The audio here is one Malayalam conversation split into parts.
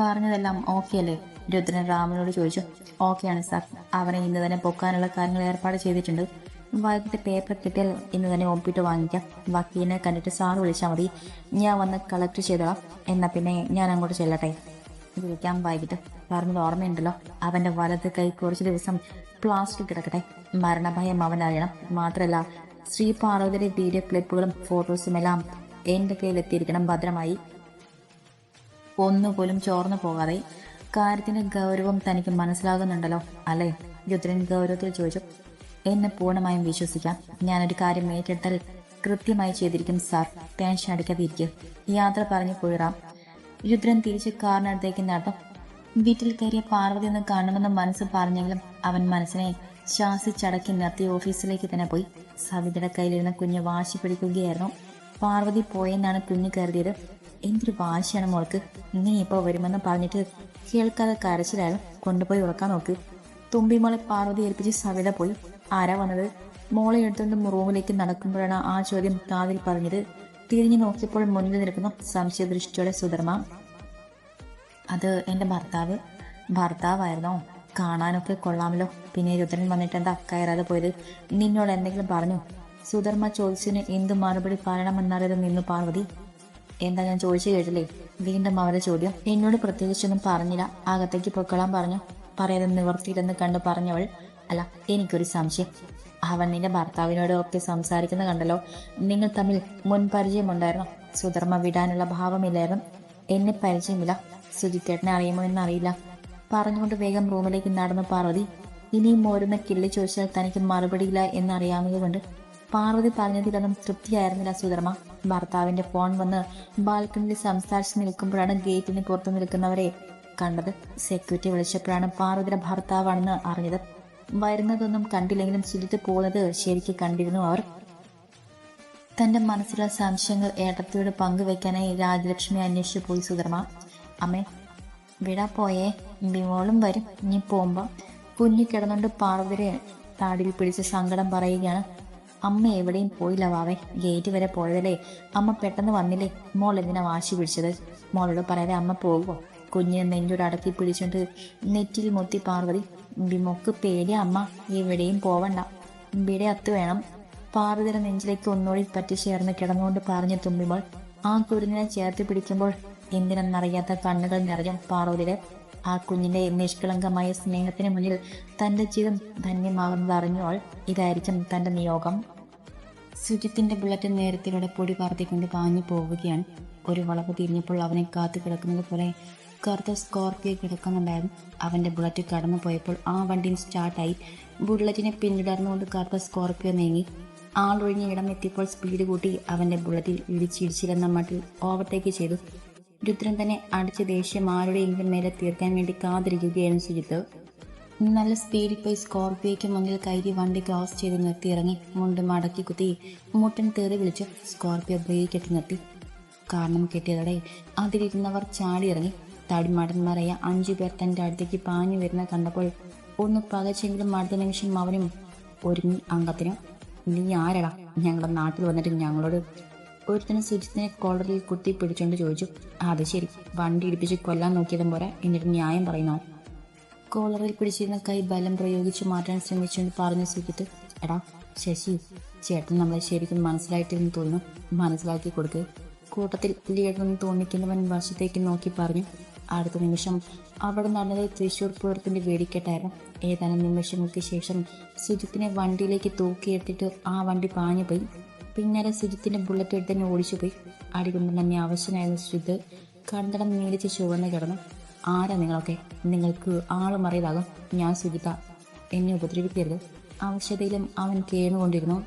പറഞ്ഞതെല്ലാം ഓക്കെ അല്ലേ? രുദ്രൻ രാമനോട് ചോദിച്ചു. ഓക്കെയാണ് സാർ അവനെ ഇന്ന് തന്നെ പൊക്കാനുള്ള കാര്യങ്ങൾ ഏർപ്പാട് ചെയ്തിട്ടുണ്ട്. വൈകിട്ട് പേപ്പർ കിട്ടിയാൽ ഇന്ന് തന്നെ ഒപ്പിട്ട് വാങ്ങിക്കാം. വക്കീലിനെ കണ്ടിട്ട് സാർ വിളിച്ചാൽ മതി. ഞാൻ വന്ന് കളക്ട് ചെയ്തോളാം. എന്നാൽ പിന്നെ ഞാൻ അങ്ങോട്ട് ചെല്ലട്ടെ. വിളിക്കാം വൈകിട്ട്. പറഞ്ഞത് ഓർമ്മയുണ്ടല്ലോ. അവന്റെ വലത് കൈ കുറച്ച് ദിവസം പ്ലാസ്റ്റിക് കിടക്കട്ടെ. മരണഭയം അവൻ അറിയണം. മാത്രമല്ല ശ്രീ പാർവതിയുടെ വീഡിയോ ക്ലിപ്പുകളും ഫോട്ടോസും എല്ലാം എന്റെ കയ്യിലെത്തിയിരിക്കണം. ഭദ്രമായി. ഒന്നുപോലും ചോർന്നു പോകാതെ കാര്യത്തിന്റെ ഗൗരവം തനിക്ക് മനസ്സിലാകുന്നുണ്ടല്ലോ അല്ലേ? രുദ്രൻ ഗൗരവത്തിൽ ചോദിച്ചു. എന്നെ പൂർണമായും വിശ്വസിക്കാം. ഞാനൊരു കാര്യം ഏറ്റെടുത്താൽ കൃത്യമായി ചെയ്തിരിക്കും സാർ. ടെൻഷൻ അടിക്കാതിരിക്കും യാത്ര പറഞ്ഞു പോയിറാം. രുദ്രൻ തിരിച്ച് കാറിനടുത്തേക്ക് നടന്നു. വീട്ടിൽ കയറിയ പാർവതി ഒന്ന് കാണുമെന്ന് മനസ്സ് പറഞ്ഞെങ്കിലും അവൻ മനസ്സിനെ ശ്വാസിച്ചടക്കി നിർത്തി ഓഫീസിലേക്ക് തന്നെ പോയി. സവിതയുടെ കയ്യിലിരുന്ന കുഞ്ഞ് വാശി പിടിക്കുകയായിരുന്നു. പാർവതി പോയെന്നാണ് കുഞ്ഞ് കരുതിയത്. എന്തൊരു വാശിയാണ് മോൾക്ക്? ഇങ്ങനെ ഇപ്പോൾ വരുമെന്ന് പറഞ്ഞിട്ട് കേൾക്കാതെ കരച്ചിലായാലും കൊണ്ടുപോയി ഉറക്കാൻ നോക്ക്. തുമ്പി മോളെ പാർവതി ഏൽപ്പിച്ച് സവിത പോയി. ആരാ വന്നത്? മോളെ എടുത്തുകൊണ്ട് റൂമിലേക്ക് നടക്കുമ്പോഴാണ് ആ ചോദ്യം കാതിൽ പറഞ്ഞത്. തിരിഞ്ഞു നോക്കിയപ്പോൾ മുന്നിൽ നിൽക്കുന്ന സംശയദൃഷ്ടിയോടെ സുധർമ്മ അത് എന്റെ ഭർത്താവ്? ഭർത്താവായിരുന്നോ? കാണാനൊക്കെ കൊള്ളാമല്ലോ. പിന്നെ രുദ്രൻ വന്നിട്ട് എന്താ കയറാതെ പോയത്? നിന്നോട് എന്തെങ്കിലും പറഞ്ഞു? സുധർമ്മ ചോദിച്ചതിന് എന്ത് മറുപടി പറയണമെന്നറിയത് നിന്നു പാർവതി. എന്താ ഞാൻ ചോദിച്ചു കേട്ടില്ലേ? വീണ്ടും അവരുടെ ചോദ്യം. എന്നോട് പ്രത്യേകിച്ചൊന്നും പറഞ്ഞില്ല. അകത്തേക്ക് പൊക്കളാൻ പറഞ്ഞു. പറയാതെ നിവർത്തിയില്ലെന്ന് കണ്ട് പറഞ്ഞവൾ അല്ല എനിക്കൊരു സംശയം. അവൻ നിന്റെ ഭർത്താവിനോട് ഒക്കെ സംസാരിക്കുന്ന കണ്ടല്ലോ. നിങ്ങൾ തമ്മിൽ മുൻപരിചയമുണ്ടായിരുന്നു? സുധർമ്മ വിടാനുള്ള ഭാവമില്ലായിരുന്നു. എന്നെ പരിചയമില്ല. സുജിത്തേട്ടനെ അറിയുമോ എന്നറിയില്ല. പറഞ്ഞുകൊണ്ട് വേഗം റൂമിലേക്ക് നടന്നു പാർവതി. ഇനിയും ഓരോന്ന് കിള്ളി ചോദിച്ചാൽ തനിക്ക് മറുപടിയില്ല എന്നറിയാവുന്നതുകൊണ്ട് പാർവതി പറഞ്ഞതിലൊന്നും തൃപ്തിയായിരുന്നില്ല സുധർമ്മ. ഭർത്താവിന്റെ ഫോൺ വന്ന് ബാൽക്കണിയിൽ സംസാരിച്ച് നിൽക്കുമ്പോഴാണ് ഗേറ്റിന് പുറത്തു നിൽക്കുന്നവരെ കണ്ടത്. സെക്യൂരിറ്റി വിളിച്ചപ്പോഴാണ് പാർവതിയുടെ ഭർത്താവാണെന്ന് അറിഞ്ഞത്. വരുന്നതൊന്നും കണ്ടില്ലെങ്കിലും ചിരിച്ചു പോകുന്നത് ശരിക്ക് കണ്ടിരുന്നു അവർ. തന്റെ മനസ്സിലെ സംശയങ്ങൾ ഏട്ടത്തിയോട് പങ്കുവെക്കാനായി രാജലക്ഷ്മി അന്വേഷിച്ചു പോയി സുധർമ്മ. അമ്മേ വിടാ പോയേ ബിമോളും വരും. ഇനി പോകുമ്പോ. കുഞ്ഞു കിടന്നുകൊണ്ട് പാർവതിരെ താടിയിൽ പിടിച്ച് സങ്കടം പറയുകയാണ് അമ്മ എവിടെയും പോയില്ല വാവേ. ഗേറ്റ് വരെ പോയതല്ലേ? അമ്മ പെട്ടെന്ന് വന്നില്ലേ? മോൾ എന്തിനാ വാശി പിടിച്ചത്? മോളോട് പറയാതെ അമ്മ പോകുമോ കുഞ്ഞ് നെഞ്ചോട് അടക്കി പിടിച്ചുകൊണ്ട് നെറ്റിൽ മുത്തി പാർവതി ബിമോക്ക് പേര് അമ്മ. എവിടെയും പോവണ്ട. ഇവിടെ അത്ത് വേണം. പാർവതിയുടെ നെഞ്ചിലേക്ക് ഒന്നുകൂടി പറ്റി ചേർന്ന് കിടന്നുകൊണ്ട് പറഞ്ഞു തുമ്പിമ്പോൾ ആ കുരുന്നിനെ ചേർത്ത് പിടിക്കുമ്പോൾ എന്തിനെന്നറിയാത്ത കണ്ണുകൾ നിറഞ്ഞു പാർവതിയുടെ. ആ കുഞ്ഞിന്റെ നിഷ്കളങ്കമായ സ്നേഹത്തിന് മുന്നിൽ തന്റെ ജീവിതം ധന്യമാകുന്നത് അറിഞ്ഞോൾ ഇതായിരിക്കും തന്റെ നിയോഗം. സുജിത്തിന്റെ ബുള്ളറ്റ് നേരത്തിലൂടെ പൊടി പാർത്തിക്കൊണ്ട് പാഞ്ഞു പോവുകയാണ്. ഒരു വളവ് തിരിഞ്ഞപ്പോൾ അവനെ കാത്തു കിടക്കുന്നത് പോലെ കറുത്ത സ്കോർപ്പിയോ കിടക്കുന്നുണ്ടായിരുന്നു. അവന്റെ ബുള്ളറ്റ് കടന്നു പോയപ്പോൾ ആ വണ്ടിയും സ്റ്റാർട്ടായി. ബുള്ളറ്റിനെ പിന്തുടർന്നുകൊണ്ട് കറുത്ത സ്കോർപ്പിയോ നീങ്ങി. ആളൊഴിഞ്ഞ ഇടം എത്തിയപ്പോൾ സ്പീഡ് കൂട്ടി അവന്റെ ബുള്ളറ്റിൽ ഇടിച്ചിടിച്ചിരുന്ന മട്ടിൽ ഓവർടേക്ക് ചെയ്തു. രുദ്രൻ തന്നെ അടിച്ച ദേഷ്യം ആരുടെയെങ്കിലും മേലെ തീർക്കാൻ വേണ്ടി കാത്തിരിക്കുകയായിരുന്നു സുജിത്ത്. നല്ല സ്പീഡിൽ പോയി സ്കോർപ്പിയോയ്ക്ക് മുന്നിൽ കയറി വണ്ടി ക്ലോസ് ചെയ്ത് നിർത്തി ഇറങ്ങി മുണ്ട് മടക്കി കുത്തി മുട്ടൻ തേറി വിളിച്ച് സ്കോർപ്പിയോ ബ്രേക്ക് കെട്ടി നിർത്തി. കാരണം കെട്ടിയതോടെ അതിലിരുന്നവർ ചാടി ഇറങ്ങി. തടിമടന്മാരായ അഞ്ചു പേർ തന്റെ അടുത്തേക്ക് പാഞ്ഞു വരുന്ന കണ്ടപ്പോൾ ഒന്ന് പകച്ചെങ്കിലും അടുത്ത നിമിഷം അവനും ഒരുങ്ങി അംഗത്തിനും. നീ ആരടാ? ഞങ്ങളുടെ നാട്ടിൽ വന്നിട്ട് ഞങ്ങളോട് ഒരുത്തന് സുജിത്തിനെ കോളറിൽ കുത്തി പിടിച്ചുകൊണ്ട് ചോദിച്ചു. അത് ശരി. വണ്ടി ഇടിപ്പിച്ച് കൊല്ലാൻ നോക്കിയതും പോരാ. എന്നിട്ട് ന്യായം പറയുന്നോ? കോളറിൽ പിടിച്ചിരുന്ന കൈ ബലം പ്രയോഗിച്ച് മാറ്റാൻ ശ്രമിച്ചുകൊണ്ട് പറഞ്ഞു സുജിത്ത് എടാ ശശി ചേട്ടൻ നമ്മളെ ശരിക്കും മനസ്സിലായിട്ടിരുന്ന് തോന്നുന്നു. മനസ്സിലാക്കി കൊടുക്ക്. കൂട്ടത്തിൽ ലീഡറെന്ന് തോന്നിക്കുന്നവൻ വശത്തേക്ക് നോക്കി പറഞ്ഞു അടുത്ത നിമിഷം അവിടെ നടന്നത് തൃശൂർ പൂരത്തിന്റെ വേടിക്കെട്ടായിരുന്നു. ഏതാനും നിമിഷങ്ങൾക്ക് ശേഷം സുജിത്തിനെ വണ്ടിയിലേക്ക് തൂക്കിയെടുത്തിട്ട് ആ വണ്ടി പാഞ്ഞു പോയി പിന്നാലെ സുജിത്തിന്റെ ബുള്ളറ്റ് എടുത്ത് തന്നെ ഓടിച്ചു പോയി അടികൊണ്ട് തന്നെ അവശനായിരുന്ന സുജിത്ത് കണ്ടടം നീലിച്ച് ചുവന്ന് കിടന്നു. ആരാ നിങ്ങളൊക്കെ? നിങ്ങൾക്ക് ആളും അറിയതാകും. ഞാൻ സുജിത. എന്നെ ഉപദ്രവിക്കരുത്. ആവശ്യതയിലും അവൻ കേണുകൊണ്ടിരുന്നു.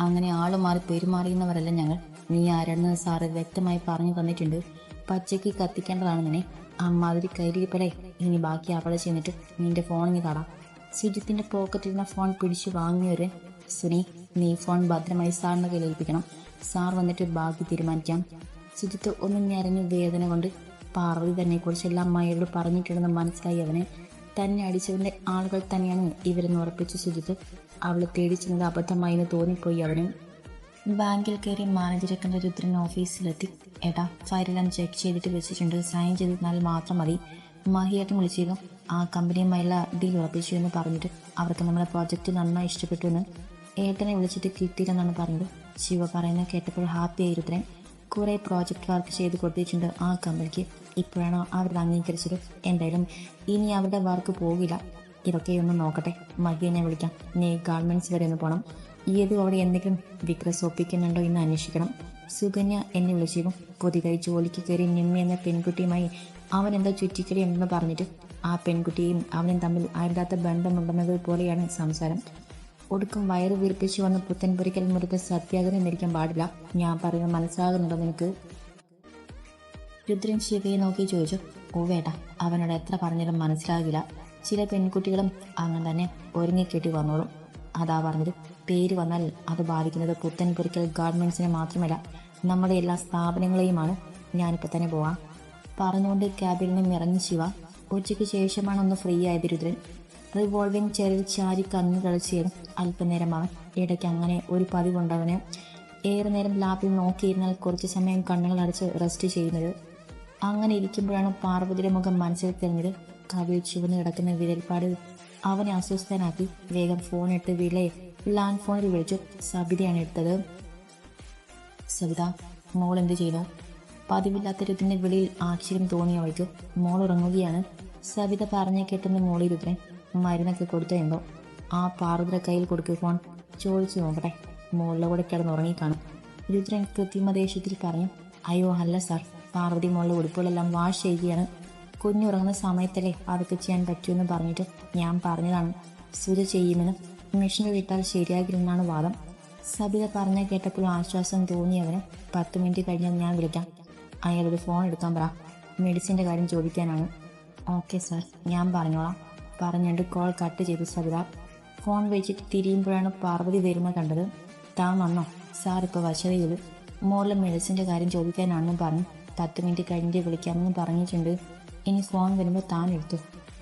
അങ്ങനെ ആൾ മാറി പെരുമാറിയുന്നവരല്ല ഞങ്ങൾ. നീ ആരാണെന്ന് സാറ് വ്യക്തമായി പറഞ്ഞു തന്നിട്ടുണ്ട്. പച്ചയ്ക്ക് കത്തിക്കേണ്ടതാണ് നിന്നെ. അമ്മാതിരി കയ്യിരിപ്പടെ ഇനി ബാക്കി അവളെ ചെന്നിട്ട് നിന്റെ ഫോണിങ് തടാം സുജിത്തിന്റെ നിന്ന് ഫോൺ പിടിച്ചു വാങ്ങിയവര് സുനി നീ ഫോൺ ഭദ്രമായി സാറിന്റെ കയ്യിൽ ഏൽപ്പിക്കണം സാർ വന്നിട്ട് ബാക്കി തീരുമാനിക്കാം. സുജിത്ത് ഒന്നും ഞരഞ്ഞു വേദന കൊണ്ട് പാർവതി തന്നെ കുറിച്ചെല്ലാം അമ്മായിയോട് പറഞ്ഞിട്ടുണ്ടെന്ന് മനസ്സിലായി അവനെ. തന്നെ അടിച്ചവന്റെ ആളുകൾ തന്നെയാണ് ഇവരെന്ന് ഉറപ്പിച്ച് സുജിത്ത് അവളെ തേടി ചെന്നത് അബദ്ധമായി എന്ന് തോന്നിപ്പോയി അവന്. ബാങ്കിൽ കയറി മാനേജറെ കണ്ട രുദ്രൻ ഓഫീസിലെത്തി. എടാ ഫയലെല്ലാം ചെക്ക് ചെയ്തിട്ട് വെച്ചിട്ടുണ്ട്. സൈൻ ചെയ്തിരുന്നാൽ മാത്രം മതി. മഹിയായിട്ടും വിളിച്ചിരുന്നു. ആ കമ്പനിയുമായുള്ള ഡീൽ ഉറപ്പിച്ചു എന്ന് പറഞ്ഞിട്ട് അവർക്ക് നമ്മുടെ പ്രോജക്റ്റ് നന്നായി ഇഷ്ടപ്പെട്ടു എന്ന്. ഏട്ടനെ വിളിച്ചിട്ട് കിട്ടിയില്ലെന്നാണ് പറഞ്ഞത്. ശിവ പറയുന്നത് കേട്ടപ്പോൾ ഹാപ്പി ആയി രുദ്രൻ. കുറേ പ്രോജക്റ്റ് വർക്ക് ചെയ്ത് കൊടുത്തിട്ടുണ്ട് ആ കമ്പനിക്ക് ഇപ്പോഴാണോ അവരത് അംഗീകരിച്ചത്. എന്തായാലും ഇനി അവരുടെ വർക്ക് പോകില്ല. ഇതൊക്കെ ഒന്ന് നോക്കട്ടെ. മഹിയെ വിളിക്കാം. നീ ഗവൺമെന്റ്സ് വരെ ഒന്ന് പോകണം ഏത് അവിടെ എന്തെങ്കിലും വിക്രസ് ഒപ്പിക്കുന്നുണ്ടോ എന്ന് അന്വേഷിക്കണം. സുകന്യ എന്നെ വിളിച്ചിരുന്നു പുതിയതായി ജോലിക്ക് കയറി നിമ്മി എന്ന പെൺകുട്ടിയുമായി അവൻ എന്താ ചുറ്റിക്കളി ഉണ്ടെന്ന് പറഞ്ഞിട്ട് ആ പെൺകുട്ടിയും അവനും തമ്മിൽ അരുതാത്ത ബന്ധമുണ്ടെന്നത് പോലെയാണ് സംസാരം. ഒടുക്കം വയറ് വീർപ്പിച്ചു വന്ന പുത്തൻപുരിക്കൽ മുറിക്ക് സത്യാഗ്രഹം ഇരിക്കാൻ പാടില്ല. ഞാൻ പറയുന്നത് മനസ്സിലാകുന്നുണ്ടോ നിനക്ക്? രുദ്രൻ ശിവയെ നോക്കി ചോദിച്ചു. ഓ വേട്ട അവനോട് എത്ര പറഞ്ഞാലും മനസ്സിലാകില്ല. ചില പെൺകുട്ടികളും അങ്ങനെ തന്നെ ഒരുങ്ങിക്കെട്ടി വന്നോളും. അതാ പറഞ്ഞത്. പേര് വന്നാൽ അത് ബാധിക്കുന്നത് പുത്തൻപുരിക്കൽ ഗാർമെന്റ്സിനെ മാത്രമല്ല നമ്മുടെ എല്ലാ സ്ഥാപനങ്ങളെയുമാണ്. ഞാനിപ്പോൾ തന്നെ പോവാം. പറഞ്ഞുകൊണ്ട് ക്യാബിൽ നിന്നും ഇറങ്ങി ശിവ ഉച്ചയ്ക്ക് ശേഷമാണ് ഒന്ന് ഫ്രീ ആയത് രുദ്രൻ. റിവോൾവിംഗ് ചെയറിൽ ചാരി കന്നു കളിച്ചിരുന്നു അല്പനേരം അവൻ ഇടയ്ക്ക് അങ്ങനെ ഒരു പതിവുണ്ടവന്. ഏറെ നേരം ലാപ്പിൽ നോക്കിയിരുന്നാൽ കുറച്ച് സമയം കണ്ണുകൾ അടച്ച് റെസ്റ്റ് ചെയ്യുന്നത്. അങ്ങനെ ഇരിക്കുമ്പോഴാണ് പാർവതിയുടെ മുഖം മനസ്സിൽ തെളിഞ്ഞത്. കവിയിൽ ചുവന്ന് കിടക്കുന്ന വിരൽപ്പാട് അവനെ അസ്വസ്ഥനാക്കി വേഗം ഫോൺ എടുത്ത് വിളയെ ലാൻഡ് ഫോണിൽ വിളിച്ചു. സബിതയാണ് എടുത്തത്. സബിത മോൾ എന്ത് ചെയ്തു? പതിവില്ലാത്ത രുദ്രന്റെ വിളിയിൽ ആശ്ചര്യം തോന്നി അവൾക്ക് മോൾ ഉറങ്ങുകയാണ്. സബിത പറഞ്ഞ കേട്ടെന്ന് മോളി രുദ്രൻ മരുന്നൊക്കെ കൊടുത്തോ ആ പാർവതിയുടെ കയ്യിൽ കൊടുക്കുക ഫോൺ. ചോദിച്ചു നോക്കട്ടെ. മോളിലെ കൂടെ കിടന്ന് ഉറങ്ങിക്കാണും രുദ്രൻ കൃത്രിമദേശത്തിൽ പറഞ്ഞു അയ്യോ അല്ല സാർ. പാർവതി മോളിലെ ഉടുപ്പുകളെല്ലാം വാഷ് ചെയ്യുകയാണ്. കുഞ്ഞുറങ്ങുന്ന സമയത്തല്ലേ അതൊക്കെ ചെയ്യാൻ പറ്റുമെന്ന് പറഞ്ഞിട്ട് ഞാൻ പറഞ്ഞതാണ്. സുര ചെയ്യുമെന്ന്. മെഷീൻ വിട്ടാൽ ശരിയാകില്ലെന്നാണ് വാദം. സബിത പറഞ്ഞ കേട്ടപ്പോൾ ആശ്വാസം തോന്നിയവന് പത്ത് മിനിറ്റ് കഴിഞ്ഞാൽ ഞാൻ വിളിക്കാം. അയാളൊരു ഫോൺ എടുക്കാൻ പറ. മെഡിസിന്റെ കാര്യം ചോദിക്കാനാണ്. ഓക്കെ സാർ ഞാൻ പറഞ്ഞോളാം. പറഞ്ഞുകൊണ്ട് കോൾ കട്ട് ചെയ്തു സബിത ഫോൺ വെച്ചിട്ട് തിരിയുമ്പോഴാണ് പാർവതി വരുന്നത് കണ്ടത്. താൻ വന്നോ? സാർ ഇപ്പോൾ വശതയിൽ മോളിലെ മെഡിസിന്റെ കാര്യം ചോദിക്കാനാണെന്ന് പറഞ്ഞു. പത്ത് മിനിറ്റ് കഴിഞ്ഞിട്ട് വിളിക്കാമെന്ന് പറഞ്ഞിട്ടുണ്ട്. ഇനി ഫോൺ വരുമ്പോൾ താൻ എടുത്തു?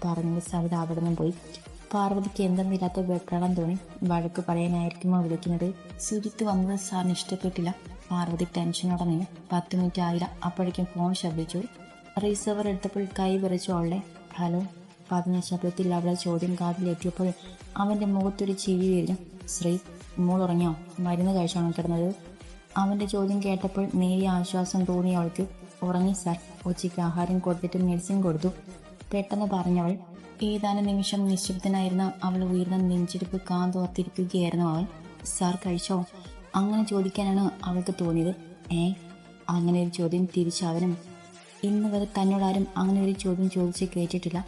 പറഞ്ഞു സവിത അവിടെ നിന്നും പോയി. പാർവതിക്ക് എന്തെന്നില്ലാത്ത വെപ്രാളം തോന്നി. വഴക്ക് പറയാനായിരിക്കുമോ? വിളിക്കുന്നത്. സുജിത്ത് വന്നത് സാറിന് ഇഷ്ടപ്പെട്ടില്ല. പാർവതി ടെൻഷനോടെ നിന്ന്. പത്ത് മിനിറ്റ് ആയില്ല. അപ്പോഴേക്കും ഫോൺ ശബ്ദിച്ചു. റിസീവർ എടുത്തപ്പോൾ കൈ വിറച്ചു അവളുടെ ഹലോ? പതിഞ്ഞ ശബ്ദത്തിൽ അവളെ ചോദ്യം കാതിലെത്തിയപ്പോൾ അവന്റെ മുഖത്തൊരു ചിരി വീഴും ശ്രീ മോൾ ഉറങ്ങിയോ? മരുന്ന് കഴിച്ചാണോ കിടന്നത്. അവന്റെ ചോദ്യം കേട്ടപ്പോൾ നേരിയ ആശ്വാസം തോന്നിയ അവൾക്ക്. ഉറങ്ങി സാർ. ഉച്ചയ്ക്ക് ആഹാരം കൊടുത്തിട്ട് മെഡിസിൻ കൊടുത്തു. പെട്ടെന്ന് പറഞ്ഞവൾ ഏതാനും നിമിഷം നിശബ്ദനായിരുന്ന അവൾ ഉയർന്ന നെഞ്ചിടിപ്പ് കാന്തോർത്തിരിക്കുകയായിരുന്നു അവൾ. സാർ കഴിച്ചോ? അങ്ങനെ ചോദിക്കാനാണ് അവൾക്ക് തോന്നിയത്. ഏ അങ്ങനെ ഒരു ചോദ്യം തിരിച്ചവനും ഇന്ന് വരെ തന്നോടാരും അങ്ങനെ ഒരു ചോദ്യം ചോദിച്ച് കേട്ടിട്ടില്ല.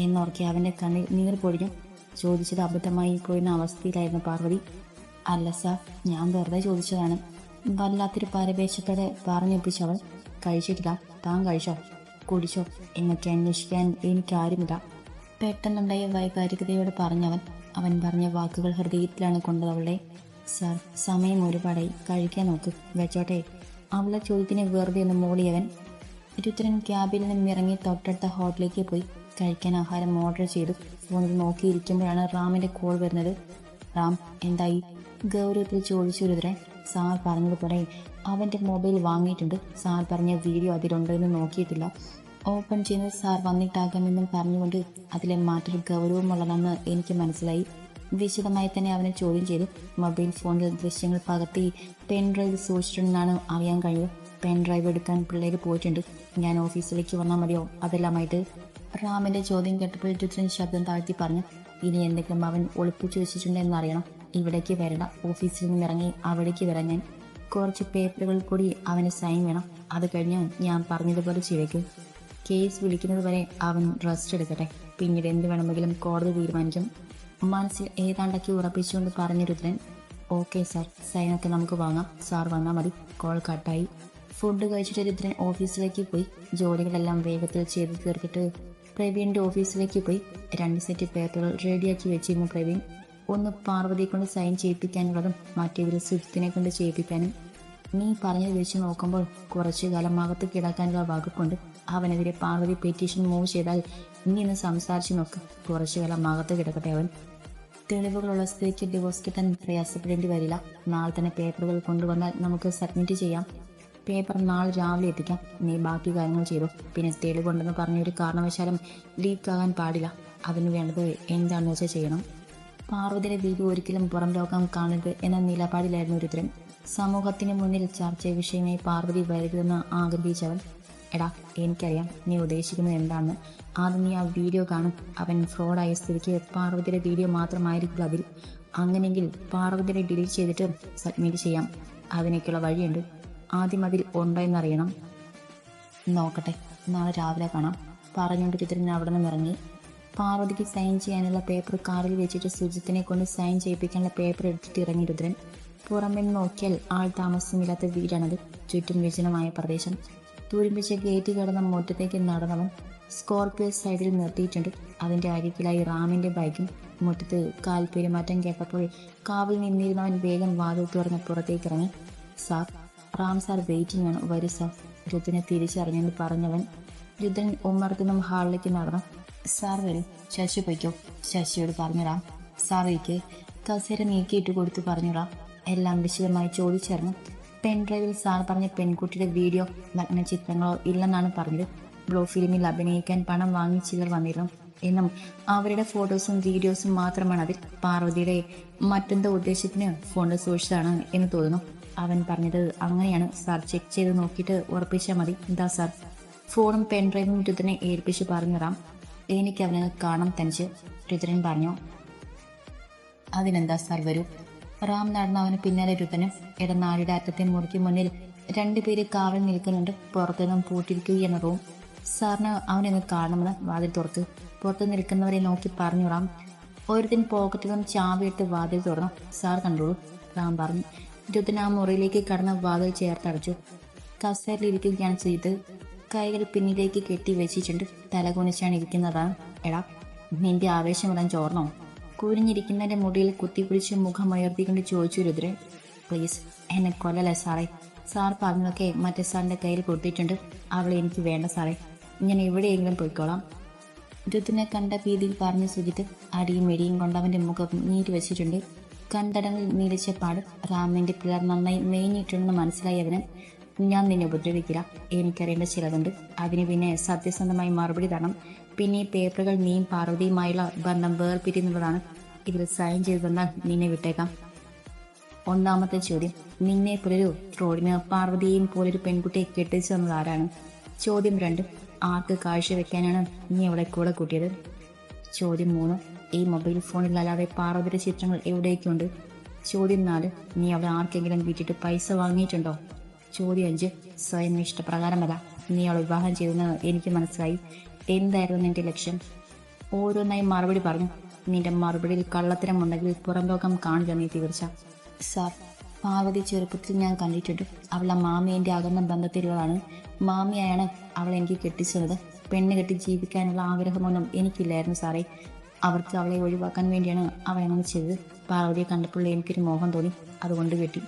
എന്നോർക്കെ അവന്റെ കണ്ണിൽ നീർ പൊഴിഞ്ഞു. ചോദിച്ചത് അബദ്ധമായി പോയിരുന്ന അവസ്ഥയിലായിരുന്നു പാർവതി. അല്ല സാർ ഞാൻ വെറുതെ ചോദിച്ചതാണ്. വല്ലാത്തൊരു പരവേശത്തോടെ പറഞ്ഞൊപ്പിച്ചവൾ കഴിച്ചിട്ടില്ല താൻ കഴിച്ചോ? കുടിച്ചോ? എന്നൊക്കെ അന്വേഷിക്കാൻ എനിക്കാരുമില്ല. പെട്ടെന്നുണ്ടായ വൈകാരികതയോട് പറഞ്ഞവൻ അവൻ പറഞ്ഞ വാക്കുകൾ ഹൃദയത്തിലാണ് കൊണ്ടത് അവളെ. സാർ സമയം ഒരുപാടായി. കഴിക്കാൻ നോക്ക്. വെച്ചോട്ടെ. അവളെ ചോദ്യത്തിന് വെറുതെ ഒന്ന് മോളിയവൻ. രുദ്രൻ ക്യാബിൽ നിന്നും ഇറങ്ങി തൊട്ടടുത്ത ഹോട്ടലിലേക്ക് പോയി. കഴിക്കാൻ ആഹാരം ഓർഡർ ചെയ്തു. ഫോണിൽ നോക്കിയിരിക്കുമ്പോഴാണ് റാമിന്റെ കോൾ വരുന്നത്. റാം എന്തായി? ഗൗരവത്തിൽ ചോദിച്ചു രുദ്രൻ സാർ പറഞ്ഞതുപോലെ അവന്റെ മൊബൈൽ വാങ്ങിയിട്ടുണ്ട്. സാർ പറഞ്ഞ വീഡിയോ അതിലുണ്ടെന്ന് നോക്കിയിട്ടില്ല. ഓപ്പൺ ചെയ്യുന്നത് സാർ വന്നിട്ടാകാമെന്നും പറഞ്ഞുകൊണ്ട് അതിലെ മാറ്റൊരു ഗൗരവമുള്ളതെന്ന് എനിക്ക് മനസ്സിലായി. വിശദമായി തന്നെ അവനെ ചോദ്യം ചെയ്തു. മൊബൈൽ ഫോണിൽ ദൃശ്യങ്ങൾ പകർത്തി പെൻ ഡ്രൈവ് സൂക്ഷിച്ചിട്ടുണ്ടെന്നാണ് അറിയാൻ കഴിയുക. പെൻ ഡ്രൈവ് എടുക്കാൻ പിള്ളേർ പോയിട്ടുണ്ട്. ഞാൻ ഓഫീസിലേക്ക് വന്നാൽ മതിയോ? അതെല്ലാമായിട്ട് റാമിന്റെ ചോദ്യം കേട്ടപ്പോൾ രുദ്രൻ ശബ്ദം താഴ്ത്തി പറഞ്ഞു ഇനി എന്തെങ്കിലും അവൻ ഒളിപ്പിച്ചു വെച്ചിട്ടുണ്ടെന്ന് അറിയണം ഇവിടേക്ക് വരണ്ട. ഓഫീസിൽ നിന്ന് ഇറങ്ങി അവിടേക്ക് വരാൻ ഞാൻ. കുറച്ച് പേപ്പറുകൾ കൂടി അവന് സൈൻ വേണം. അത് കഴിഞ്ഞ് ഞാൻ പറഞ്ഞതുപോലെ ചെയ്തേക്കും. കേസ് വിളിക്കുന്നത് വരെ അവൻ റെസ്റ്റ് എടുക്കട്ടെ. പിന്നീട് എന്ത് വേണമെങ്കിലും കോടതി തീരുമാനിക്കും. മനസ്സിൽ ഏതാണ്ടൊക്കെ ഉറപ്പിച്ചുകൊണ്ട് പറഞ്ഞു രുദ്രൻ ഓക്കെ സാർ സൈനൊക്കെ നമുക്ക് വാങ്ങാം. സാർ വന്നാൽ മതി. കോൾ കട്ടായി. ഫുഡ് കഴിച്ചിട്ട് രുദ്രൻ ഓഫീസിലേക്ക് പോയി. ജോലികളെല്ലാം വേഗത്തിൽ ചെയ്ത് തീർത്തിട്ട് പ്രവീണിന്റെ ഓഫീസിലേക്ക് പോയി രണ്ട് സെറ്റ് പേപ്പറുകൾ റെഡിയാക്കി വെച്ചിരുന്നു പ്രവീൺ ഒന്ന് പാർവതിയെ കൊണ്ട് സൈൻ ചെയ്യിപ്പിക്കാനുള്ളതും മറ്റേതിൽ സുജിത്തിനെ കൊണ്ട് ചെയ്യിപ്പിക്കാനും നീ പറഞ്ഞത് വെച്ച് നോക്കുമ്പോൾ കുറച്ചു കാലം അകത്ത് കിടക്കാനുള്ള വകുപ്പുണ്ട് അവനെതിരെ പാർവതി പെറ്റീഷൻ മൂവ് ചെയ്താൽ നീ ഇന്ന് സംസാരിച്ച് നോക്ക്. കുറച്ചു കാലം അകത്ത് കിടക്കട്ടെ അവൻ. തെളിവുകളുള്ള സ്ഥിതിക്ക് ഡിവോഴ്സ് കിട്ടാൻ പ്രയാസപ്പെടേണ്ടി വരില്ല. നാളെ തന്നെ പേപ്പറുകൾ കൊണ്ടുവന്നാൽ നമുക്ക് സബ്മിറ്റ് ചെയ്യാം. പേപ്പർ നാളെ രാവിലെ എത്തിക്കാം. നീ ബാക്കി കാര്യങ്ങൾ ചെയ്തു. പിന്നെ തെളിവുണ്ടെന്ന് പറഞ്ഞ ഒരു കാരണവശാലും ലീക്ക് ആകാൻ പാടില്ല. അതിന് വേണ്ടത് എന്താണെന്ന് വെച്ചാൽ ചെയ്യണം. പാർവതിയുടെ വീഡിയോ ഒരിക്കലും പുറം ലോകം കാണരുത് എന്ന നിലപാടിലായിരുന്നു ഒരുത്തരം. സമൂഹത്തിന് മുന്നിൽ ചർച്ച വിഷയമായി പാർവതി വരരുതെന്ന് ആഗ്രഹിച്ചവൻ എടാ എനിക്കറിയാം നീ ഉദ്ദേശിക്കുന്നത് എന്താണെന്ന്. ആദ്യം നീ ആ വീഡിയോ കാണും. അവൻ ഫ്രോഡായ സ്ഥിതിക്ക് പാർവതിയുടെ വീഡിയോ മാത്രമായിരിക്കും അതിൽ. അങ്ങനെയെങ്കിൽ പാർവതിയുടെ ഡിലീറ്റ് ചെയ്തിട്ട് സബ്മിറ്റ് ചെയ്യാം. അതിനൊക്കെയുള്ള വഴിയുണ്ട്. ആദ്യം അതിൽ ഉണ്ടോ എന്നറിയണം നോക്കട്ടെ നാളെ രാവിലെ കാണാം. പറഞ്ഞുകൊണ്ട് ചിത്രൻ അവിടെ നിന്ന് ഇറങ്ങി പാർവതിക്ക് സൈൻ ചെയ്യാനുള്ള പേപ്പർ കാറിൽ വെച്ചിട്ട് സുജിത്തിനെ കൊണ്ട് സൈൻ ചെയ്യിപ്പിക്കാനുള്ള പേപ്പർ എടുത്തിട്ട് ഇറങ്ങി രുദ്രൻ. പുറമെ നോക്കിയാൽ ആൾ താമസമില്ലാത്ത വീടാണത്. ചുറ്റും വിജനമായ പ്രദേശം. തുരുമ്പിച്ച ഗേറ്റ് കടന്ന മുറ്റത്തേക്ക് നടന്നവൻ സ്കോർപിയോ സൈഡിൽ നിർത്തിയിട്ടുണ്ട്. അതിന്റെ അരികിലായി റാമിന്റെ ബൈക്കും മുറ്റത്ത് കാൽ പെരുമാറ്റം കേട്ടപ്പോൾ കാവിൽ നിന്നിരുന്നവൻ വേഗം വാതിൽ തുറന്ന് പുറത്തേക്ക് ഇറങ്ങി. സാർ റാം ആർ വെയിറ്റിംഗ് ആണ്. വരൂ സാർ രുദ്രനെ തിരിച്ചറിഞ്ഞെന്ന് പറഞ്ഞവൻ രുദ്രൻ ഉമ്മർത്തുനിന്നും ഹാളിലേക്ക് നടന്നു. സാർ വരും ശശി പൊയ്ക്കോ. ശശിയോട് പറഞ്ഞിടാം. സാർ ഇരിക്കെ കസേര നീക്കിയിട്ട് കൊടുത്തു പറഞ്ഞിടാം. എല്ലാം വിശദമായി ചോദിച്ചറിഞ്ഞു. പെൻഡ്രൈവിൽ സാർ പറഞ്ഞ പെൺകുട്ടിയുടെ വീഡിയോ നഗ്ന ചിത്രങ്ങളോ ഇല്ലെന്നാണ് പറഞ്ഞത്. ബ്ലോ ഫിലിമിൽ അഭിനയിക്കാൻ പണം വാങ്ങി ചിലർ വന്നിരുന്നു. എന്നും അവരുടെ ഫോട്ടോസും വീഡിയോസും മാത്രമാണ് അതിൽ. പാർവതിയുടെ മറ്റെന്തോ ഉദ്ദേശത്തിന് ഫോണിൽ സൂക്ഷിച്ചതാണ് എന്ന് തോന്നുന്നു. അവൻ പറഞ്ഞത് അങ്ങനെയാണ് സാർ ചെക്ക് ചെയ്ത് നോക്കിയിട്ട് ഉറപ്പിച്ചാൽ മതി. എന്താ സാർ? ഫോണും പെൻഡ്രൈവും രുദ്രനെ ഏൽപ്പിച്ച് പറഞ്ഞുറാം എനിക്ക് അവനെ കാണാൻ തനിച്ച് രുദ്രൻ പറഞ്ഞു. അതിനെന്താ സാർ വരൂ? റാം നടന്ന അവന് പിന്നാലെ രുദ്രനും ഇടനാടിയുടെ അറ്റത്തെ മുറിക്ക് മുന്നിൽ രണ്ടുപേര് കാവൽ നിൽക്കുന്നുണ്ട്. പുറത്തുനിന്നും പൂട്ടിരിക്കുകയെന്ന റൂം. സാറിന് അവനെന്ന് കാണണമെന്ന് വാതിൽ തുറത്ത് പുറത്ത് നിൽക്കുന്നവരെ നോക്കി പറഞ്ഞു റാം ഒരുത്തിൻ പോക്കറ്റിൽ നിന്നും ചാവിയെടുത്ത് വാതിൽ തുറന്നു. സാർ കണ്ടോളൂ റാം പറഞ്ഞു. രുദ്രൻ ആ മുറിയിലേക്ക് കടന്ന വാതിൽ ചേർത്തടച്ചു കസേരയിലിരിക്കുകയാണ് ചെയ്ത്. കൈകൾ പിന്നിലേക്ക് കെട്ടി വെച്ചിട്ടുണ്ട്. തലകുനിച്ചാണ് ഇരിക്കുന്നതാണ് എടാ നിന്റെ ആവേശം ഇടാൻ ചോർന്നോ? കുരിഞ്ഞിരിക്കുന്നതിന്റെ മുടിയിൽ കുത്തിപ്പിടിച്ച് മുഖം ഉയർത്തിക്കൊണ്ട് ചോദിച്ചു രുദ്രൻ. പ്ലീസ് എന്നെ കൊല്ലല്ലേ സാറേ? സാർ പറഞ്ഞൊക്കെ മറ്റേ സാറിന്റെ കയ്യിൽ കൊടുത്തിട്ടുണ്ട്. അവളെ എനിക്ക് വേണ്ട സാറേ. ഞാൻ എവിടെയെങ്കിലും പോയിക്കോളാം. രുദ്രനെ കണ്ട ഭീതിയിൽ പറഞ്ഞ സുജിത്ത് അടിയും മെടിയും കൊണ്ട് അവന്റെ മുഖം നീട്ടി വെച്ചിട്ടുണ്ട്. കണ്ടടങ്ങളിൽ നീലിച്ച പാടും റാമിന്റെ പിള്ളേർ നന്നായി മേഞ്ഞിട്ടുണ്ടെന്ന് മനസ്സിലായി അവന് ഞാൻ നിന്നെ ഉപദ്രവിക്കില്ല. എനിക്കറിയേണ്ട ചിലതുണ്ട് അതിന് പിന്നെ സത്യസന്ധമായി മറുപടി തരണം. പിന്നെ പേപ്പറുകൾ നീയും പാർവതിയുമായുള്ള ബന്ധം വേർപിരിയുന്നതാണ്. ഇതിൽ സൈൻ ചെയ്തു തന്നാൽ നിന്നെ വിട്ടേക്കാം. ഒന്നാമത്തെ ചോദ്യം. നിന്നെ പോലൊരു ഫ്രോഡിന് പാർവതിയെയും പോലൊരു പെൺകുട്ടിയെ കെട്ടിച്ചു തന്നത് ആരാണ്? ചോദ്യം രണ്ട്. ആർക്ക് കാഴ്ച വെക്കാനാണ് നീ അവളെ കൂടെ കൂട്ടിയത്? ചോദ്യം മൂന്ന്. ഈ മൊബൈൽ ഫോണിൽ അല്ലാതെ പാർവതിയുടെ ചിത്രങ്ങൾ എവിടേക്കുണ്ട്? ചോദ്യം നാല് നീ അവിടെ ആർക്കെങ്കിലും വിറ്റിട്ട് പൈസ വാങ്ങിയിട്ടുണ്ടോ? ചോദ്യം അഞ്ച് സ്വയം ഇഷ്ടപ്രകാരമല്ല നീ അവളെ വിവാഹം ചെയ്തെന്ന് എനിക്ക് മനസ്സിലായി. എന്തായിരുന്നു നിന്റെ ലക്ഷ്യം? ഓരോന്നായി മറുപടി പറഞ്ഞു. നിന്റെ മറുപടിയിൽ കള്ളത്തരമുണ്ടെങ്കിൽ പുറം ലോകം കാണില്ല നീ തീർച്ച. സാർ പാർവതി ചെറുപ്പത്തിൽ ഞാൻ കണ്ടിട്ടുണ്ട്. അവളെ മാമിയന്റെ അകന്ന ബന്ധത്തിലുള്ളതാണ്. മാമിയായാണ് അവളെനിക്ക് കെട്ടിച്ചത്. പെണ്ണ് കെട്ടി ജീവിക്കാനുള്ള ആഗ്രഹമൊന്നും എനിക്കില്ലായിരുന്നു സാറേ. അവർക്ക് അവളെ ഒഴിവാക്കാൻ വേണ്ടിയാണ് അവൾ അങ്ങനെ ചെയ്തത്. പാർവതിയെ കണ്ടപ്പോൾ എനിക്കൊരു മോഹം തോന്നി. അതുകൊണ്ട് കെട്ടി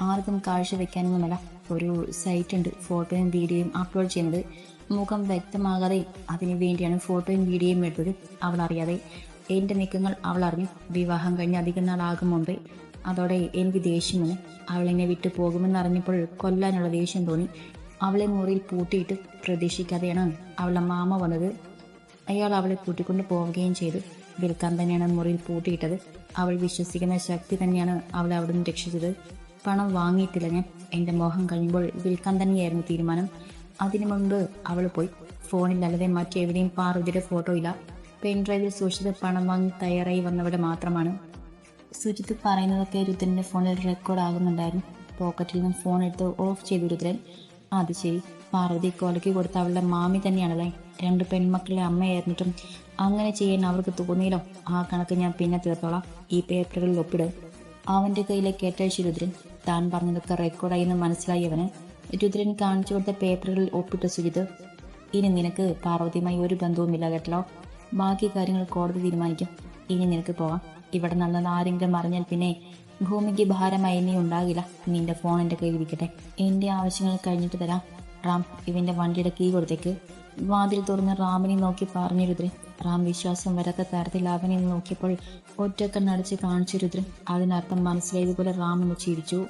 ആർക്കും കാഴ്ച വെക്കാനൊന്നുമല്ല. ഒരു സൈറ്റ് ഉണ്ട്. ഫോട്ടോയും വീഡിയോയും അപ്ലോഡ് ചെയ്യുന്നത്. മുഖം വ്യക്തമാകാതെ അതിനു വേണ്ടിയാണ് ഫോട്ടോയും വീഡിയോയും എടുത്തത്. അവൾ അറിയാതെ. എന്റെ നീക്കങ്ങൾ അവൾ അറിഞ്ഞു. വിവാഹം കഴിഞ്ഞ് അധികം നാളാകും മുമ്പേ അതോടെ എനിക്ക് ദേഷ്യം വന്നു. അവൾ എന്നെ വിട്ടു പോകുമെന്ന് അറിഞ്ഞപ്പോൾ കൊല്ലാനുള്ള ദേഷ്യം തോന്നി. അവളെ മുറിയിൽ പൂട്ടിയിട്ട് പ്രതീക്ഷിക്കാതെയാണ് അവളുടെ മാമ വന്നത്. അയാൾ അവളെ കൂട്ടിക്കൊണ്ട് പോവുകയും ചെയ്തു. വിൽക്കാൻ തന്നെയാണ് മുറിയിൽ പൂട്ടിയിട്ടത്. അവൾ വിശ്വസിക്കുന്ന ശക്തി തന്നെയാണ് അവളെ അവിടെ നിന്ന് രക്ഷിച്ചത്. പണം വാങ്ങിയിട്ടില്ല ഞാൻ. എന്റെ മോഹം കഴിയുമ്പോൾ വിൽക്കാൻ തന്നെയായിരുന്നു തീരുമാനം. അതിനു മുൻപ് അവൾ പോയി. ഫോണിൽ അല്ലാതെ മറ്റെവിടെയും പാർവതിയുടെ ഫോട്ടോ ഇല്ല. പെൻഡ്രൈവിൽ സൂക്ഷിച്ച് പണം വാങ്ങി തയ്യാറായി വന്നവിടെ മാത്രമാണ്. സുജിത്ത് പറയുന്നതൊക്കെ രുദ്രന്റെ ഫോണിൽ റെക്കോർഡ് ആകുന്നുണ്ടായിരുന്നു. പോക്കറ്റിൽ നിന്നും ഫോൺ എടുത്ത് ഓഫ് ചെയ്തു രുദ്രൻ. അത് ശരി. പാർവതി കൊലയ്ക്ക് കൊടുത്ത അവളുടെ മാമി തന്നെയാണല്ലേ? രണ്ട് പെൺമക്കളുടെ അമ്മയായിരുന്നിട്ടും അങ്ങനെ ചെയ്യാൻ അവർക്ക് തോന്നിയല്ലോ. ആ കണക്ക് ഞാൻ പിന്നെ തീർത്തോളാം. ഈ പേപ്പറുകളിൽ ഒപ്പിട്. അവന്റെ കയ്യിലേക്ക് ഏറ്റഴിച്ച് രുദ്രൻ താൻ പറഞ്ഞതൊക്കെ റെക്കോർഡായി എന്ന് മനസ്സിലായി അവന്. രുദ്രൻ കാണിച്ചു കൊടുത്ത പേപ്പറുകളിൽ ഒപ്പിട്ട സുജിത്. ഇനി നിനക്ക് പാർവതിയുമായി ഒരു ബന്ധവുമില്ല കേട്ടല്ലോ. ബാക്കി കാര്യങ്ങൾ കോടതി തീരുമാനിക്കും. ഇനി നിനക്ക് പോവാം ഇവിടെ നടന്നത് ആരെങ്കിലും അറിഞ്ഞാൽ പിന്നെ ഭൂമിക്ക് ഭാരമായി നീ ഉണ്ടാകില്ല നിന്റെ ഫോൺ എന്റെ കയ്യിൽ ഇരിക്കട്ടെ. എന്റെ ആവശ്യങ്ങൾ കഴിഞ്ഞിട്ട് തരാം. റാം ഇവന്റെ വണ്ടിയുടെ കീ കൊടുത്തേക്ക്. വാതിൽ തുറന്ന് റാമിനെ നോക്കി പറഞ്ഞു രുദ്രൻ. റാം വിശ്വാസം വരാത്ത തരത്തിൽ അവനെ നോക്കിയപ്പോൾ ഒറ്റക്കണ്ണടച്ച് കാണിച്ചു രുദ്രൻ. അതിനർത്ഥം മനസ്സിലായതുപോലെ റാം ഒന്ന് ചിരിച്ചു.